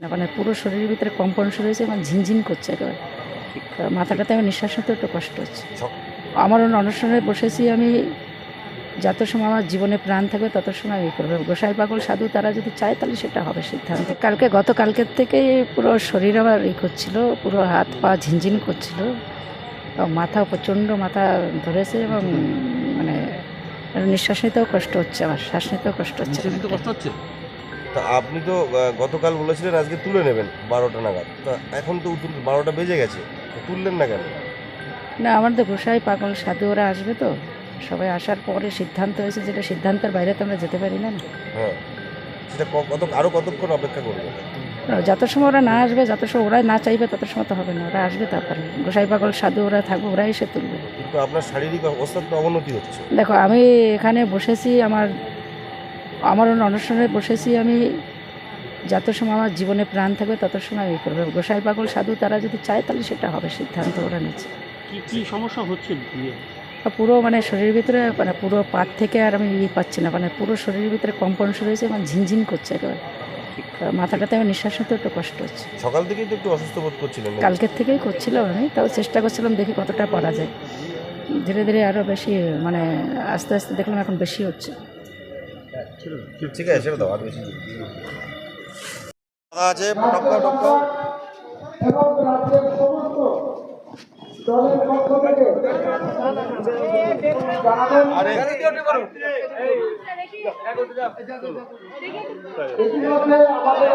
মানে পুরো শরীরের ভিতরে কম্পন শুরু হয়েছে এবং ঝিনঝিন করছে একেবারে। মাথাটাতে আমার নিঃশ্বাস নিতে একটু কষ্ট হচ্ছে। আমার অন্য অনুষ্ঠানে বসেছি আমি যত সময় আমার জীবনে প্রাণ থাকবে তত সময় এই করবে। গোসাই পাগল সাধু তারা যদি চায় তাহলে সেটা হবে সিদ্ধান্ত। কালকে গতকালকের থেকে পুরো শরীর আমার ই করছিল পুরো হাত পা ঝিনঝিন করছিল। এবং মাথা প্রচণ্ড মাথা ধরেছে এবং মানে নিঃশ্বাস নিতেও কষ্ট হচ্ছে আমার শ্বাস নিতেও কষ্ট হচ্ছে। কষ্ট হচ্ছে? তা আপনি তো গতকাল বলেছিলেন আজকে তুলে নেবেন বারোটা নাগাদ। তা এখন তো বারোটা বেজে গেছে তুললেন না কেন? না আমাদের গোসাই পাগল সাধু ওরা আসবে তো। সবাই আসার পরে সিদ্ধান্ত হয়েছে যেটা সিদ্ধান্তের বাইরে তো আমরা যেতে পারি না হ্যাঁ সেটা কত আরও কতক্ষণ অপেক্ষা করবেন যত সময় ওরা না আসবে যত সময় ওরা না চাইবে তত সময় তো হবে না ওরা আসবে তারপরে। গোসাই পাগল সাধু ওরা থাকবে ওরা এসে তুলবে। কিন্তু আপনার শারীরিক অবস্থার তো অবনতি হচ্ছে। দেখো আমি এখানে বসেছি আমার আমার অন্য অনুষ্ঠানে বসেছি আমি যত সময় আমার জীবনে প্রাণ থাকবে তত সময় এই করবে। গোসাই পাগল সাধু তারা যদি চায় তাহলে সেটা হবে সিদ্ধান্ত ওরা নিচ্ছে। কি কি সমস্যা হচ্ছে পুরো মানে শরীরের ভিতরে মানে পুরো পাত থেকে আর আমি ই পাচ্ছি না মানে পুরো শরীরের ভিতরে কম্পন শুরু হয়েছে এবং ঝিনঝিন করছে একেবারে। মাথাটাতে আমার নিঃশ্বাস নিতে একটু কষ্ট হচ্ছে। সকাল থেকেই তো একটু অসুস্থ বোধ করছিলেন নাকি? কালকের থেকেই করছিলাম আমি তাও চেষ্টা করছিলাম দেখি কতটা পারা যায়। ধীরে ধীরে আরও বেশি মানে আস্তে আস্তে দেখলাম এখন বেশি হচ্ছে। ঠিক আছে সেটা দাও আর বেশি দাদা আছে টপকাও টপকাও এবং রাজ্যের সমস্ত দলের পক্ষ থেকে ইতিমধ্যে আমাদের